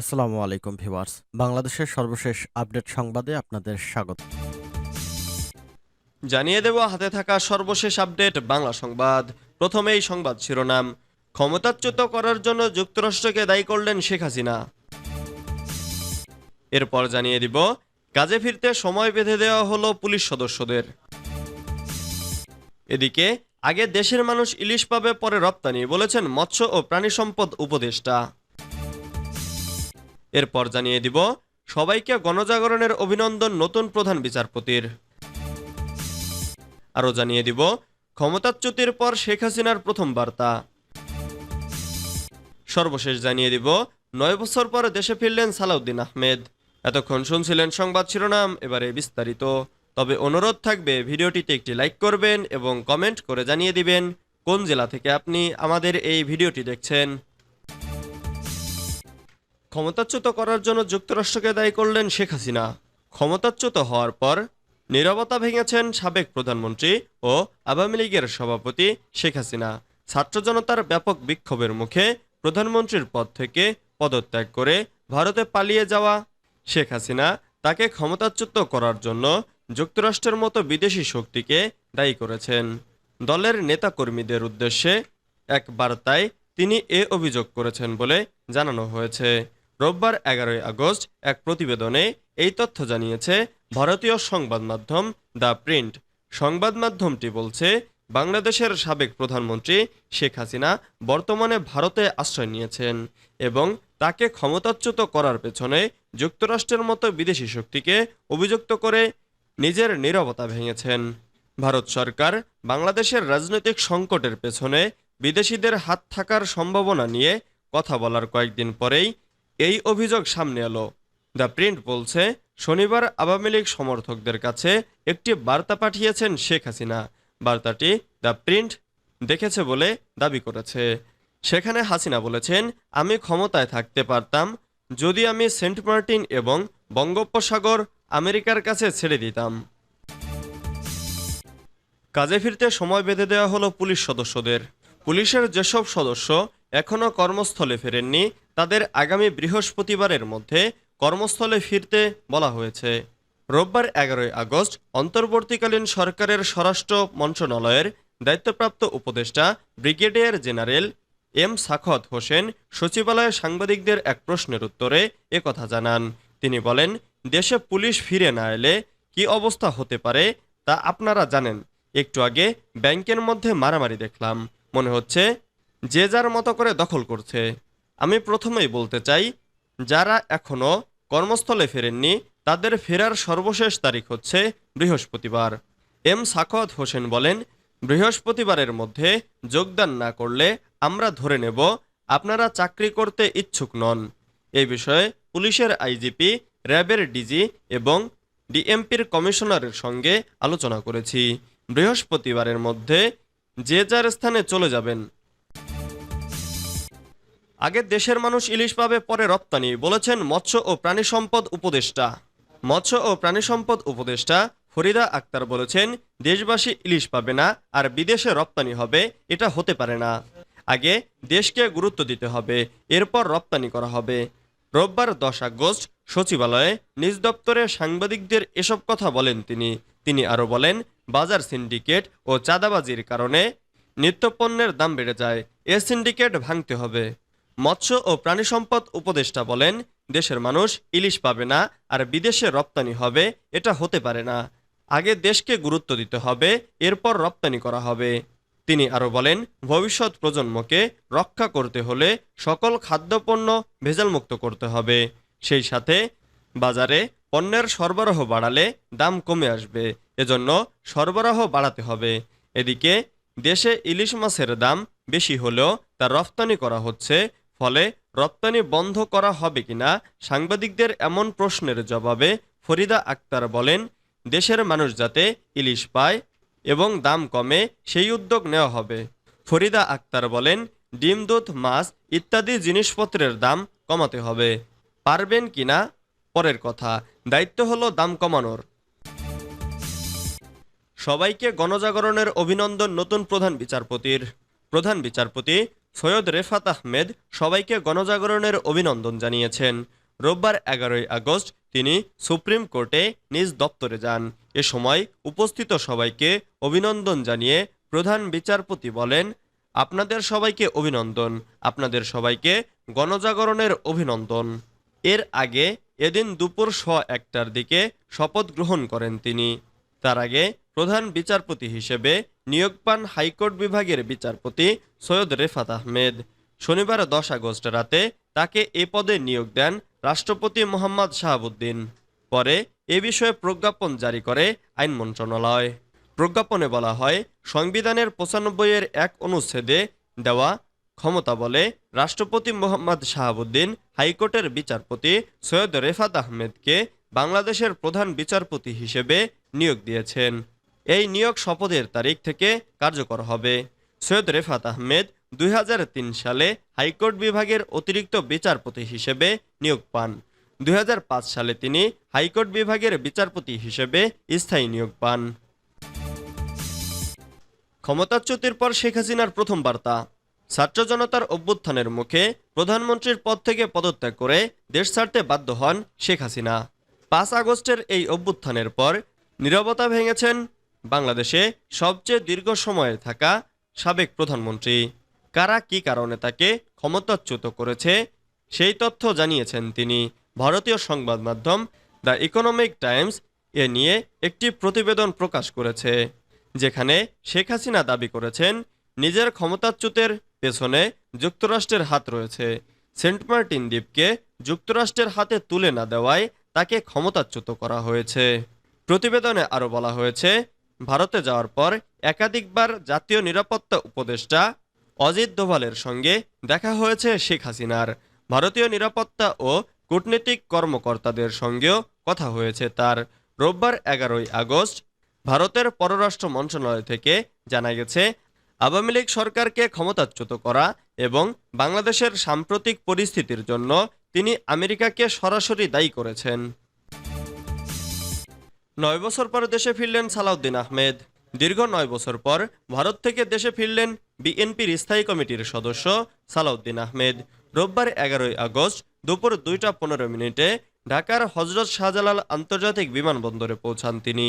আসসালামু আলাইকুম ভিউয়ার্স। বাংলাদেশের সর্বশেষ আপডেট সংবাদে আপনাদের স্বাগত। জানিয়ে দেব, হাতে থাকা সর্বশেষ আপডেট, বাংলা সংবাদ। প্রথমেই সংবাদ শিরোনাম। ক্ষমতাচ্যুত করার জন্য যুক্তরাষ্ট্রকে দায়ী করলেন শেখ হাসিনা। এরপর জানিয়ে দিব, কাজে ফিরতে সময় বেঁধে দেওয়া হলো পুলিশ সদস্যদের। এদিকে, আগে দেশের মানুষ ইলিশ পাবে, পরে রপ্তানি, বলেছেন মৎস্য ও প্রাণী সম্পদ উপদেষ্টা। এরপর জানিয়ে দিব, সবাইকে গণজাগরণের অভিনন্দন নতুন প্রধান বিচারপতির। আরও জানিয়ে দিব, ক্ষমতাচ্যুতির পর শেখ হাসিনার প্রথম বার্তা। সর্বশেষ জানিয়ে দিব, নয় বছর পর দেশে ফিরলেন সালাউদ্দিন আহমেদ। এতক্ষণ শুনছিলেন সংবাদ শিরোনাম, এবারে বিস্তারিত। তবে অনুরোধ থাকবে, ভিডিওটিতে একটি লাইক করবেন এবং কমেন্ট করে জানিয়ে দিবেন, কোন জেলা থেকে আপনি আমাদের এই ভিডিওটি দেখছেন। ক্ষমতাচ্যুত করার জন্য যুক্তরাষ্ট্রকে দায়ী করলেন শেখ হাসিনা। ক্ষমতাচ্যুত হওয়ার পর নীরবতা ভেঙেছেন সাবেক প্রধানমন্ত্রী ও আওয়ামী লীগের সভাপতি শেখ হাসিনা। ছাত্র জনতার ব্যাপক বিক্ষোভের মুখে প্রধানমন্ত্রীর পদ থেকে পদত্যাগ করে ভারতে পালিয়ে যাওয়া শেখ হাসিনা তাকে ক্ষমতাচ্যুত করার জন্য যুক্তরাষ্ট্রের মতো বিদেশি শক্তিকে দায়ী করেছেন। দলের নেতাকর্মীদের উদ্দেশ্যে এক বার্তায় তিনি এ অভিযোগ করেছেন বলে জানানো হয়েছে। রোববার এগারোই আগস্ট এক প্রতিবেদনে এই তথ্য জানিয়েছে ভারতীয় সংবাদ মাধ্যম দ্য প্রিন্ট। সংবাদ মাধ্যমটি বলছে, বাংলাদেশের সাবেক প্রধানমন্ত্রী শেখ হাসিনা বর্তমানে ভারতে আশ্রয় নিয়েছেন এবং তাকে ক্ষমতাচ্যুত করার পেছনে যুক্তরাষ্ট্রের মতো বিদেশি শক্তিকে অভিযুক্ত করে নিজের নিরবতা ভেঙেছেন। ভারত সরকার বাংলাদেশের রাজনৈতিক সংকটের পেছনে বিদেশিদের হাত থাকার সম্ভাবনা নিয়ে কথা বলার কয়েকদিন পরেই এই অভিযোগ সামনে এলো। দ্য প্রিন্ট বলছে, শনিবার আওয়ামী লীগ সমর্থকদের কাছে একটি বার্তা পাঠিয়েছেন শেখ হাসিনা। বার্তাটি দ্য প্রিন্ট দেখেছে বলে দাবি করেছে। সেখানে হাসিনা বলেছেন, আমি ক্ষমতায় থাকতে পারতাম, যদি আমি সেন্ট মার্টিন এবং বঙ্গোপসাগর আমেরিকার কাছে ছেড়ে দিতাম। কাজে ফিরতে সময় বেঁধে দেওয়া হলো পুলিশ সদস্যদের। পুলিশের যেসব সদস্য এখনও কর্মস্থলে ফেরেননি। তাদের আগামী বৃহস্পতিবারের মধ্যে কর্মস্থলে ফিরতে বলা হয়েছে। রোববার এগারোই আগস্ট অন্তর্বর্তীকালীন সরকারের স্বরাষ্ট্র মন্ত্রণালয়ের দায়িত্বপ্রাপ্ত উপদেষ্টা brigadier general M Sakhawat Hossain সচিবালয়ে সাংবাদিকদের এক প্রশ্নের উত্তরে একথা জানান। তিনি বলেন, দেশে পুলিশ ফিরে না এলে কি অবস্থা হতে পারে তা আপনারা জানেন। একটু আগে ব্যাংকের মধ্যে মারামারি দেখলাম। মনে হচ্ছে যে যার মতো করে দখল করছে। আমি প্রথমেই বলতে চাই, যারা এখনও কর্মস্থলে ফেরেননি, তাদের ফেরার সর্বশেষ তারিখ হচ্ছে বৃহস্পতিবার। এম সাখওয়াত হোসেন বলেন, বৃহস্পতিবারের মধ্যে যোগদান না করলে আমরা ধরে নেব, আপনারা চাকরি করতে ইচ্ছুক নন। এই বিষয়ে পুলিশের আইজিপি, র্যাবের ডিজি এবং ডিএমপির কমিশনারের সঙ্গে আলোচনা করেছি। বৃহস্পতিবারের মধ্যে যে যার স্থানে চলে যাবেন আগে দেশের মানুষ ইলিশ পাবে, পরে রপ্তানি, বলেছেন মৎস্য ও প্রাণী সম্পদ উপদেষ্টা। মৎস্য ও প্রাণী সম্পদ উপদেষ্টা ফরিদা আক্তার বলেছেন, দেশবাসী ইলিশ পাবে না আর বিদেশে রপ্তানি হবে, এটা হতে পারে না। আগে দেশকে গুরুত্ব দিতে হবে, এরপর রপ্তানি করা হবে। রোববার দশ আগস্ট সচিবালয়ে নিজ দপ্তরে সাংবাদিকদের এসব কথা বলেন তিনি। তিনি আরও বলেন, বাজার সিন্ডিকেট ও চাঁদাবাজির কারণে নিত্যপণ্যের দাম বেড়ে যায়, এ সিন্ডিকেট ভাঙতে হবে। মৎস্য ও প্রাণী সম্পদ উপদেষ্টা বলেন, দেশের মানুষ ইলিশ পাবে না আর বিদেশে রপ্তানি হবে, এটা হতে পারে না। আগে দেশকে গুরুত্ব দিতে হবে, এরপর রপ্তানি করা হবে। তিনি আরও বলেন, ভবিষ্যৎ প্রজন্মকে রক্ষা করতে হলে সকল খাদ্যপণ্য ভেজালমুক্ত করতে হবে। সেই সাথে বাজারে পণ্যের সরবরাহ বাড়ালে দাম কমে আসবে, এজন্য সরবরাহ বাড়াতে হবে। এদিকে দেশে ইলিশ মাছের দাম বেশি হলেও তা রপ্তানি করা হচ্ছে ফলে রপ্তানি বন্ধ করা হবে কিনা সাংবাদিকদের এমন প্রশ্নের জবাবে ফরিদা আক্তার বলেন, দেশের মানুষ যাতে ইলিশ পায় এবং দাম কমে সেই উদ্যোগ নেওয়া হবে। ফরিদা আক্তার বলেন, ডিম, দুধ, মাছ ইত্যাদি জিনিসপত্রের দাম কমাতে হবে। পারবেন কিনা? পরের কথা, দায়িত্ব হলো দাম কমানোর। সবাইকে গণজাগরণের অভিনন্দন নতুন প্রধান বিচারপতির। প্রধান বিচারপতি সৈয়দ রেফাত আহমেদ সবাইকে গণজাগরণের অভিনন্দন জানিয়েছেন। রোববার এগারোই আগস্ট তিনি সুপ্রিম কোর্টে নিজ দপ্তরে যান। এ সময় উপস্থিত সবাইকে অভিনন্দন জানিয়ে প্রধান বিচারপতি বলেন, আপনাদের সবাইকে অভিনন্দন। আপনাদের সবাইকে গণজাগরণের অভিনন্দন। এর আগে এদিন দুপুর শ একটার দিকে শপথ গ্রহণ করেন তিনি। তার আগে প্রধান বিচারপতি হিসেবে নিয়োগ পান হাইকোর্ট বিভাগের বিচারপতি সৈয়দ রেফাত আহমেদ। শনিবার দশ আগস্ট রাতে তাকে এ পদে নিয়োগ দেন রাষ্ট্রপতি মোহাম্মদ শাহাবুদ্দিন। পরে এ বিষয়ে প্রজ্ঞাপন জারি করে আইন মন্ত্রণালয়। প্রজ্ঞাপনে বলা হয়, সংবিধানের পঁচানব্বই এর এক অনুচ্ছেদে দেওয়া ক্ষমতা বলে রাষ্ট্রপতি মোহাম্মদ শাহাবুদ্দিন হাইকোর্টের বিচারপতি সৈয়দ রেফাত আহমেদকে বাংলাদেশের প্রধান বিচারপতি হিসেবে নিয়োগ দিয়েছেন। এই নিয়োগ শপথের তারিখ থেকে কার্যকর হবে। সৈয়দ রেফাত আহমেদ, দুই হাজার তিন সালে হাইকোর্ট বিভাগের অতিরিক্ত বিচারপতি হিসেবে নিয়োগ পান। দুই হাজার পাঁচ সালে তিনি হাইকোর্ট বিভাগের বিচারপতি হিসেবে স্থায়ী নিয়োগ পান। ক্ষমতাচ্যুতির পর শেখ হাসিনার প্রথম বার্তা। ছাত্র জনতার অভ্যুত্থানের মুখে প্রধানমন্ত্রীর পদ থেকে পদত্যাগ করে দেশ ছাড়তে বাধ্য হন শেখ হাসিনা। পাঁচ আগস্টের এই অভ্যুত্থানের পর নীরবতা ভেঙেছেন বাংলাদেশে সবচেয়ে দীর্ঘ সময়ে থাকা সাবেক প্রধানমন্ত্রী। কারা কি কারণে তাকে ক্ষমতাচ্যুত করেছে, সেই তথ্য জানিয়েছেন তিনি। ভারতীয় সংবাদ মাধ্যম দ্য ইকোনমিক টাইমস এ নিয়ে একটি প্রতিবেদন প্রকাশ করেছে, যেখানে শেখ হাসিনা দাবি করেছেন, নিজের ক্ষমতাচ্যুতের পেছনে যুক্তরাষ্ট্রের হাত রয়েছে। সেন্ট মার্টিন দ্বীপকে যুক্তরাষ্ট্রের হাতে তুলে না দেওয়ায় তাকে ক্ষমতাচ্যুত করা হয়েছে। প্রতিবেদনে আরও বলা হয়েছে ভারতে যাওয়ার পর একাধিকবার জাতীয় নিরাপত্তা উপদেষ্টা অজিত দোভালের সঙ্গে দেখা হয়েছে শেখ হাসিনার। ভারতীয় নিরাপত্তা ও কূটনীতিক কর্মকর্তাদের সঙ্গেও কথা হয়েছে তার। রোববার এগারোই আগস্ট ভারতের পররাষ্ট্র মন্ত্রণালয় থেকে জানা গেছে, আওয়ামী লীগ সরকারকে ক্ষমতাচ্যুত করা এবং বাংলাদেশের সাম্প্রতিক পরিস্থিতির জন্য তিনি আমেরিকাকে সরাসরি দায়ী করেছেন। নয় বছর পর দেশে ফিরলেন সালাউদ্দিন আহমেদ। দীর্ঘ নয় বছর পর ভারত থেকে দেশে ফিরলেন বিএনপির স্থায়ী কমিটির সদস্য সালাউদ্দিন আহমেদ। রোববার এগারোই আগস্ট দুপুর দুইটা পনেরো মিনিটে ঢাকার হজরত শাহজালাল আন্তর্জাতিক বিমানবন্দরে পৌঁছান তিনি।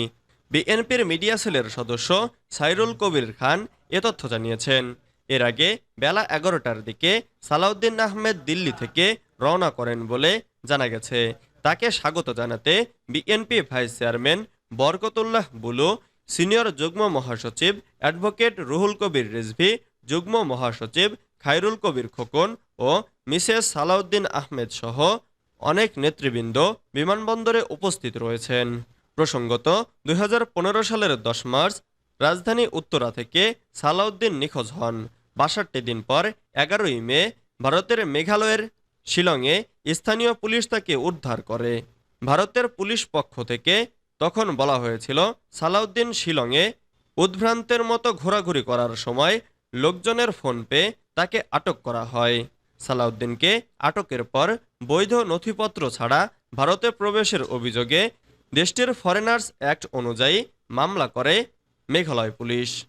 বিএনপির মিডিয়া সেলের সদস্য সাইরুল কবির খান এ তথ্য জানিয়েছেন। এর আগে বেলা এগারোটার দিকে সালাউদ্দিন আহমেদ দিল্লি থেকে রওনা করেন বলে জানা গেছে। তাকে স্বাগত জানাতে BNP vice chairman Barkatullah Bulu, senior যুগ্ম মহাসচিব অ্যাডভোকেট রুহুল কবির রিজভি, যুগ্ম মহাসচিব খায়রুল কবির খোকন ও মিসেস সালাউদ্দিন আহমেদ সহ অনেক নেতৃবৃন্দ বিমানবন্দরে উপস্থিত রয়েছেন। প্রসঙ্গত, দুই হাজার পনেরো সালের দশ মার্চ রাজধানী উত্তরা থেকে সালাউদ্দিন নিখোঁজ হন। বাষট্টি দিন পর এগারোই মে ভারতের মেঘালয়ের শিলংয়ে স্থানীয় পুলিশ তাকে উদ্ধার করে। ভারতের পুলিশ পক্ষ থেকে তখন বলা হয়েছিল, সালাউদ্দিন শিলংয়ে উদ্ভ্রান্তের মতো ঘোরাঘুরি করার সময় লোকজনের ফোন পেয়ে তাকে আটক করা হয়। সালাউদ্দিনকে আটকের পর বৈধ নথিপত্র ছাড়া ভারতে প্রবেশের অভিযোগে দেশটির ফরেনার্স অ্যাক্ট অনুযায়ী মামলা করে মেঘালয় পুলিশ।